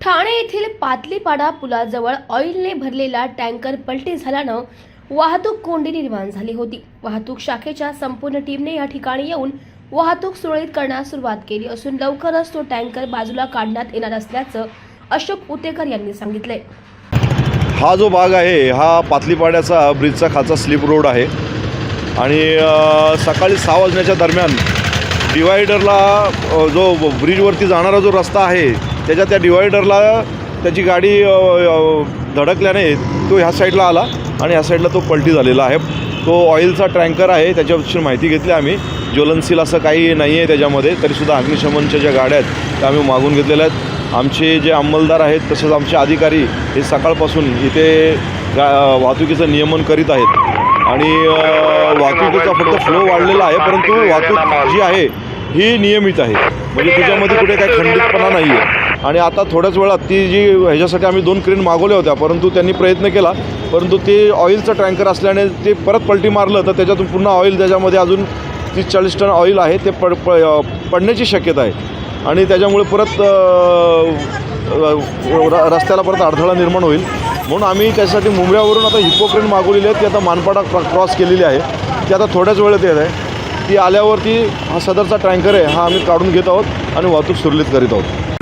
ठाणे येथील पातलीपाडा पुलाजवळ ऑइलने भरलेला टँकर पलटी झाल्यानं वाहतूक कोंडी निर्माण झाली होती. वाहतूक शाखेच्या संपूर्ण टीमने या ठिकाणी येऊन वाहतूक सुरळीत करण्यास सुरुवात केली असून लवकरच तो टँकर बाजूला काढण्यात येणार असल्याचं अशोक उतेकर यांनी सांगितले हा जो भाग आहे हा पातलीपाड्याचा ब्रिजचा खालचा स्लिप रोड आहे. आणि अ, सकाळी सहा वाजण्याच्या दरम्यान डिवायडरला जो ब्रिजवरती जाणारा जो रस्ता आहे त्याच्या त्या डिवायडरला त्याची गाडी धडकल्याने तो ह्या साईडला आला आणि ह्या साईडला तो पलटी झालेला आहे. तो ऑइलचा टँकर आहे त्याच्याविषयी माहिती घेतली आम्ही. ज्वलनशील असं काही नाही आहे त्याच्यामध्ये तरीसुद्धा अग्निशमनच्या ज्या गाड्या आहेत त्या आम्ही मागून घेतलेल्या आहेत. आमचे जे अंमलदार आहेत तसेच आमचे अधिकारी हे सकाळपासून इथे गा वाहतुकीचं नियमन करीत आहेत. आणि वाहतुकीचा फक्त फ्लो वाढलेला आहे परंतु वाहतूक जी आहे ही नियमित आहे. म्हणजे त्याच्यामध्ये कुठे काही खंडितपणा नाही. आहे आणि आता थोड्याच वेळात ती जी ह्याच्यासाठी आम्ही दोन क्रेन मागवल्या होत्या परंतु त्यांनी प्रयत्न केला. परंतु ते ऑइलचं टँकर असल्याने ते परत पलटी मारलं तर त्याच्यातून पुन्हा ऑइल त्याच्यामध्ये अजून तीस चाळीस टन ऑइल आहे ते पड प पडण्याची शक्यता आहे. आणि त्याच्यामुळे परत रस्त्याला परत अडथळा निर्माण होईल. म्हणून आम्ही त्यासाठी मुंबईवरून आता हिपोक्रेन मागवलेली आहे ती आता मानपाडा क्रॉ- क्रॉस केलेली आहे. ती आता थोड्याच वेळेत येत आहे. ती आल्यावरती हा सदरचा टँकर आहे हा आम्ही काढून घेत आहोत आणि वाहतूक सुरळीत करीत आहोत.